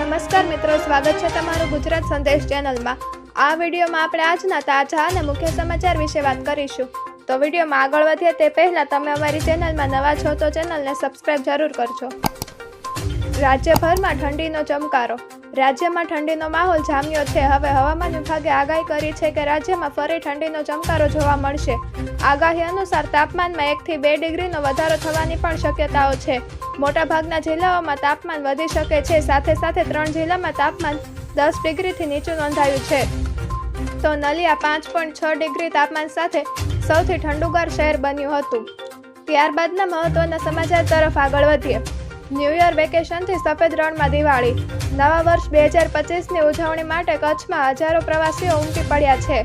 નમસ્કાર મિત્રો, સ્વાગત છે તમારું ગુજરાત સંદેશ ચેનલમાં. આ વિડીયોમાં આપણે આજના તાજા અને મુખ્ય સમાચાર વિશે વાત કરીશું. તો વિડીયોમાં આગળ વધીએ તે પહેલાં તમે અમારી ચેનલમાં નવા છો તો ચેનલને સબસ્ક્રાઇબ જરૂર કરજો. રાજ્યભરમાં ઠંડીનો ચમકારો. રાજ્યમાં ઠંડીનો માહોલ જામ્યો છે. હવે હવામાન વિભાગે આગાહી કરી છે કે રાજ્યમાં ફરી ઠંડીનો ચમકારો જોવા મળશે. આગાહી અનુસાર તાપમાનમાં એકથી બે ડિગ્રીનો વધારો થવાની પણ શક્યતાઓ છે. મોટાભાગના જિલ્લાઓમાં તાપમાન વધી શકે છે. સાથે સાથે ત્રણ જિલ્લામાં તાપમાન દસ ડિગ્રીથી નીચું નોંધાયું છે. તો નલિયા પાંચ પોઈન્ટ છ ડિગ્રી તાપમાન સાથે સૌથી ઠંડુગાર શહેર બન્યું હતું. ત્યારબાદના મહત્વના સમાચાર તરફ આગળ વધીએ. ન્યૂ યર વેકેશનથી સફેદ રણમાં દિવાળી. નવા વર્ષ બે હજાર પચીસની ઉજવણી માટે કચ્છમાં હજારો પ્રવાસીઓ ઉમટી પડ્યા છે.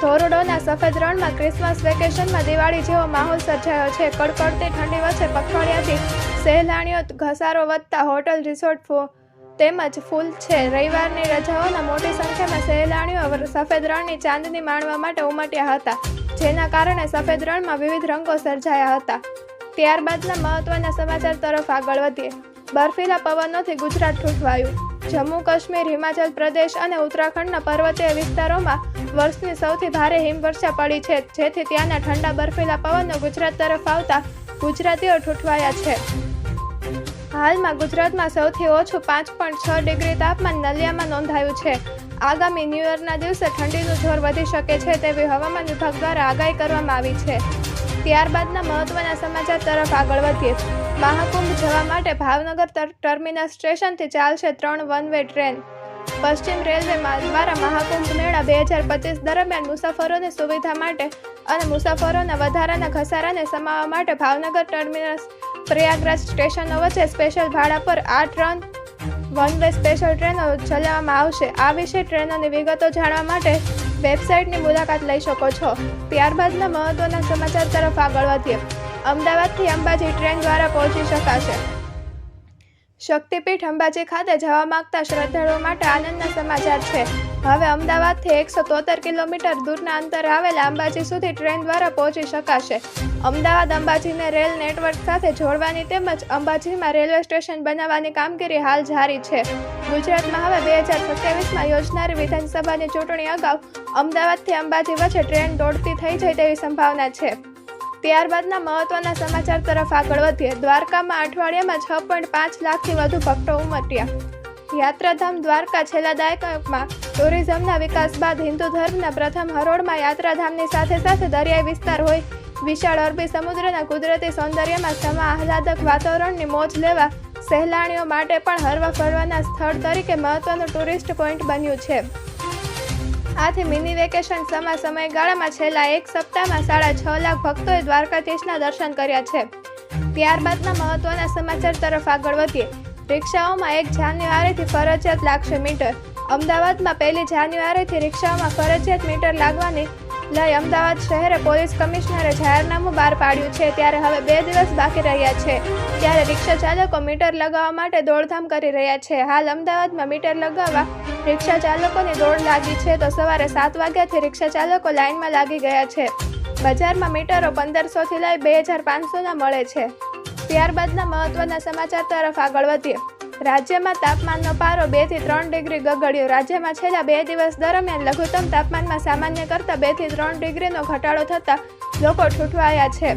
ધોરડોના સફેદ રણમાં ક્રિસમસ વેકેશનમાં દિવાળી જેવો માહોલ સર્જાયો છે. કડકડતી ઠંડી વચ્ચે પખવાડિયાથી સહેલાણીઓ ઘસારો વધતા હોટલ, રિસોર્ટ તેમજ ફૂલ છે. રવિવારની રજાઓના મોટી સંખ્યામાં સહેલાણીઓ સફેદ રણની ચાંદની માણવા માટે ઉમટ્યા હતા, જેના કારણે સફેદ રણમાં વિવિધ રંગો સર્જાયા હતા. ત્યારબાદના મહત્વના સમાચાર તરફ આગળ વધીએ. બર્ફીલા પવનોથી ગુજરાત ઠૂંઠવાયું. જમ્મુ કાશ્મીર, હિમાચલ પ્રદેશ અને ઉત્તરાખંડના પર્વતીય વિસ્તારોમાં વર્ષની સૌથી ભારે હિમવર્ષા પડી છે, જેથી ત્યાંના ઠંડા બર્ફીલા પવનો ગુજરાત તરફ આવતા ગુજરાતીઓ ઠૂંઠવાયા છે. હાલમાં ગુજરાતમાં સૌથી ઓછું પાંચ પોઈન્ટ છ ડિગ્રી તાપમાન નલિયામાં નોંધાયું છે. આગામી ન્યૂ યરના દિવસે ઠંડીનું જોર વધી શકે છે તેવી હવામાન વિભાગ દ્વારા આગાહી કરવામાં આવી છે. ત્યારબાદના મહત્વના સમાચાર તરફ આગળ વધીએ. મહાકુંભ જવા માટે ભાવનગર ટર્મિનલ સ્ટેશનથી ચાલશે ત્રણ વન વે ટ્રેન. પશ્ચિમ રેલવે દ્વારા મહાકુંભ મેળા બે હજાર પચીસ દરમિયાન મુસાફરોની સુવિધા માટે અને મુસાફરોના વધારાના ઘસારાને સમાવવા માટે ભાવનગર ટર્મિનસ પ્રયાગરાજ સ્ટેશનો વચ્ચે સ્પેશિયલ ભાડા પર આ ટ્રેન વન વે સ્પેશિયલ ટ્રેનો ચલાવવામાં આવશે. આ વિશે ટ્રેનોની વિગતો જાણવા માટે વેબસાઇટની મુલાકાત લઈ શકો છો. ત્યારબાદના મહત્વના સમાચાર તરફ આગળ વધીએ. અમદાવાદથી અંબાજી ટ્રેન દ્વારા પહોંચી શકાશે. શક્તિપીઠ અંબાજી ખાતે જવા માંગતા શ્રદ્ધાળુઓ માટે આનંદના સમાચાર છે. હવે અમદાવાદથી એકસો તોતેર કિલોમીટર દૂરના અંતર આવેલા અંબાજી સુધી ટ્રેન દ્વારા પહોંચી શકાશે. અમદાવાદ અંબાજીને રેલ નેટવર્ક સાથે જોડવાની તેમજ અંબાજીમાં રેલવે સ્ટેશન બનાવવાની કામગીરી હાલ જારી છે. ગુજરાતમાં હવે બે હજાર સત્યાવીસમાં યોજનારી વિધાનસભાની ચૂંટણી અગાઉ અમદાવાદથી અંબાજી વચ્ચે ટ્રેન દોડતી થઈ જાય તેવી સંભાવના છે. ત્યારબાદના મહત્વના સમાચાર તરફ આગળ વધીએ. દ્વારકામાં અઠવાડિયામાં છ પોઈન્ટ પાંચ લાખથી વધુ ભક્તો ઉમટ્યા. યાત્રાધામ દ્વારકા છેલ્લા દાયકામાં ટુરિઝમના વિકાસ બાદ હિન્દુ ધર્મના પ્રથમ હરોળમાં યાત્રાધામની સાથે સાથે દરિયાઈ વિસ્તાર હોય. વિશાળ અરબી સમુદ્રના કુદરતી સૌંદર્યમાં સમા આહલાદક વાતાવરણની મોજ લેવા સહેલાણીઓ માટે પણ હરવા ફરવાના સ્થળ તરીકે મહત્વનું ટુરિસ્ટ પોઈન્ટ બન્યું છે. આથી મિની વેકેશન સમા સમયગાળામાં છેલ્લા એક સપ્તાહમાં સાડા છ લાખ ભક્તોએ દ્વારકાધીશના દર્શન કર્યા છે. ત્યારબાદના મહત્વના સમાચાર તરફ આગળ વધીએ. રિક્ષાઓમાં એક જાન્યુઆરીથી ફરજિયાત લાગશે મીટર અમદાવાદમાં પહેલી જાન્યુઆરીથી રિક્ષામાં ફરજિયાત મીટર લાગવાની લઈ અમદાવાદ શહેરે પોલીસ કમિશનરે જાહેરનામું બહાર પાડ્યું છે. ત્યારે હવે બે દિવસ બાકી રહ્યા છે. ત્યારે રિક્ષા ચાલકો મીટર લગાવવા માટે દોડધામ કરી રહ્યા છે. હાલ અમદાવાદમાં મીટર લગાવવા રિક્ષા ચાલકોની દોડ લાગી છે તો સવારે સાત વાગ્યાથી રિક્ષા ચાલકો લાઇનમાં લાગી ગયા છે. બજારમાં મીટરો પંદરસોથી લઈ બે હજાર પાંચસોના મળે છે. ત્યારબાદના મહત્વના સમાચાર તરફ આગળ વધીએ. રાજ્યમાં તાપમાનનો પારો બેથી ત્રણ ડિગ્રી ગગડ્યો. રાજ્યમાં છેલ્લા બે દિવસ દરમિયાન લઘુત્તમ તાપમાનમાં સામાન્ય કરતાં બેથી ત્રણ ડિગ્રીનો ઘટાડો થતાં લોકો ઠૂંઠવાયા છે.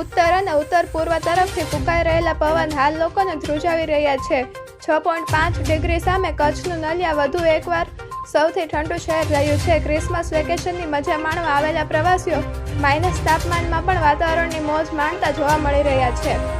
ઉત્તર અને ઉત્તર પૂર્વ તરફથી ફૂંકાઈ રહેલા પવન હાલ લોકોને ધ્રુજાવી રહ્યા છે. છ પોઈન્ટ પાંચ ડિગ્રી સામે કચ્છનું નલિયા વધુ એકવાર સૌથી ઠંડુ શહેર રહ્યું છે. ક્રિસમસ વેકેશનની મજા માણવા આવેલા પ્રવાસીઓ માઇનસ તાપમાનમાં પણ વાતાવરણની મોજ માણતા જોવા મળી રહ્યા છે.